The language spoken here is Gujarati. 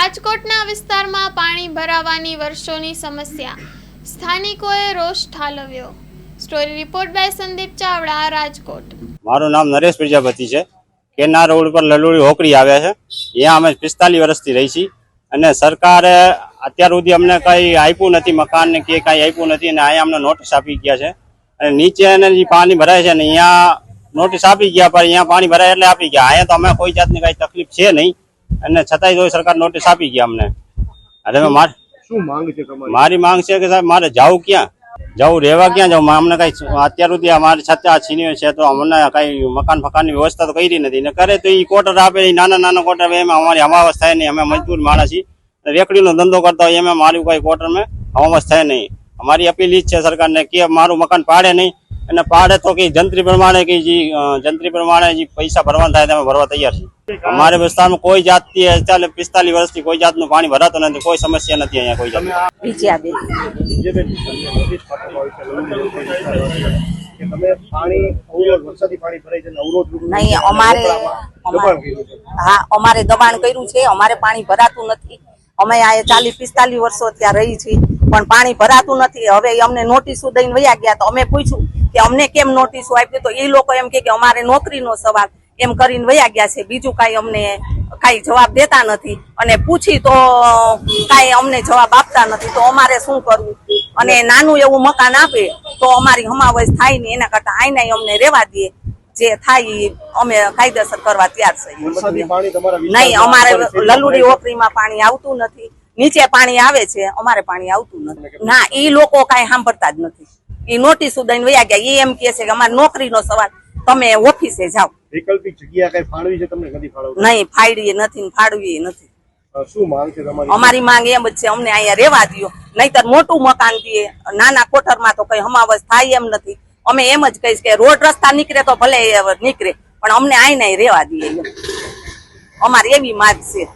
રાજકોટના વિસ્તારમાં પાણી ભરાવાની વર્ષોની સમસ્યા. સ્થાનિકોએ રોષ ઠાલવ્યો. Story report by Sandeep Chavda, Rajkot. મારું નામ નરેશ પ્રજાપતિ છે. કેના રોડ પર લલુડી હોકડી આવે છે. અહીંયા અમે પિસ્તાલીસ વર્ષથી રહી છીએ. અને સરકારે અત્યાર સુધી અમને કંઈ આપ્યું નથી મકાન ને કે કંઈ આપ્યું નથી અને અહીંયા અમને નોટિસ આપી ગયા છે. અને નીચે અને જે પાણી ભરાય છે ને અહીંયા નોટિસ આપી ગયા, પણ અહીંયા પાણી ભરાય એટલે આપી ગયા. અહીંયા તો અમે કોઈ જાતની કાંઈ તકલીફ છે નહીં. અને છતાંય જો સરકાર નોટિસ આપી ગયા અમને. અરે માર શું માંગ છે તમારી? મારી માંગ છે કે સાહેબ મારે જવું ક્યાં? જવું રહેવા ક્યાં જવું અમને કઈ અત્યાર સુધી અમારી છતાં છીનીઓ છે તો અમને કઈ મકાન ફકાનની વ્યવસ્થા તો કરી નથી. ને કરે તો એ કોટર આપે એ નાના નાના કોટર એમાં અમારી હમાવસ થાય નહીં. અમે મજદૂર માણસ છીએ. રેકડીનો ધંધો કરતા હોય એમાં મારું કઈ કોટર મેં હમાવસ થાય નહીં. અમારી અપીલ ઈ જ છે સરકારને કે મારું મકાન પાડે નહીં. અને પાડે તો કે જંત્રી પ્રમાણે કે જે જંત્રી પ્રમાણે જે પૈસા ભરવાના થાય તમે ભરવા તૈયાર છે. અમારે વિસ્તારમાં કોઈ જાતથી અત્યારે પિસ્તાલીસ વર્ષથી કોઈ જાતનું પાણી ભરાતું નથી, કોઈ સમસ્યા નથી અહીંયા કોઈ જાતની. અમારે હા, અમારે દબાણ કર્યું છે, અમારે પાણી ભરાતું નથી. અમે આ ચાલીસ, પિસ્તાલીસ વર્ષો ત્યાં રહી છીએ, પણ પાણી ભરાતું નથી. હવે અમને નોટિસો દઈને વયા ગયા તો અમે પૂછ્યું કે અમને કેમ નોટિસો આપી તો એ લોકો એમ કે અમારે નોકરીનો સવાલ એમ કરીને વયા ગયા છે. બીજું કાંઈ અમને કાંઈ જવાબ દેતા નથી. અને પૂછી તો કાંઈ અમને જવાબ આપતા નથી. તો અમારે શું કરવું? અને નાનું એવું મકાન આપે તો અમારી હમાવશ થાય ને એના કરતા આઈને અમને રેવા દે. જે થાય અમે કાયદેસર કરવા તૈયાર છીએ નહીં અમારે લલુડી ઓપરીમાં પાણી આવતું નથી. નીચે પાણી આવે છે. અમારે પાણી આવતું નથી. ના ઈ લોકો કાંઈ સાંભળતા જ નથી. ઈ નોટિસ દઈને વયા ગયા. એ એમ કે છે કે અમારે નોકરીનો સવાલ. તમે ઓફિસે જાઓ. વૈકલ્પિક જગ્યા કઈ ફાળવી છે તમને નથી ફાળવતા? નહીં ફાડવી નથી ને નથી. શું માંગ છે તમારી? અમારી માંગ એમ જ છે અમને અહીંયા રેવા દો નહીતર મોટું મકાન દે નાના કોઠરમાં તો કઈ હમાવસ થાય એમ નથી. અમે એમ જ કહીશ કે રોડ રસ્તા નીકળે તો ભલે નીકળે પણ અમને આઈને રેવા દઈએ એમ. અમારી એવી માંગ છે.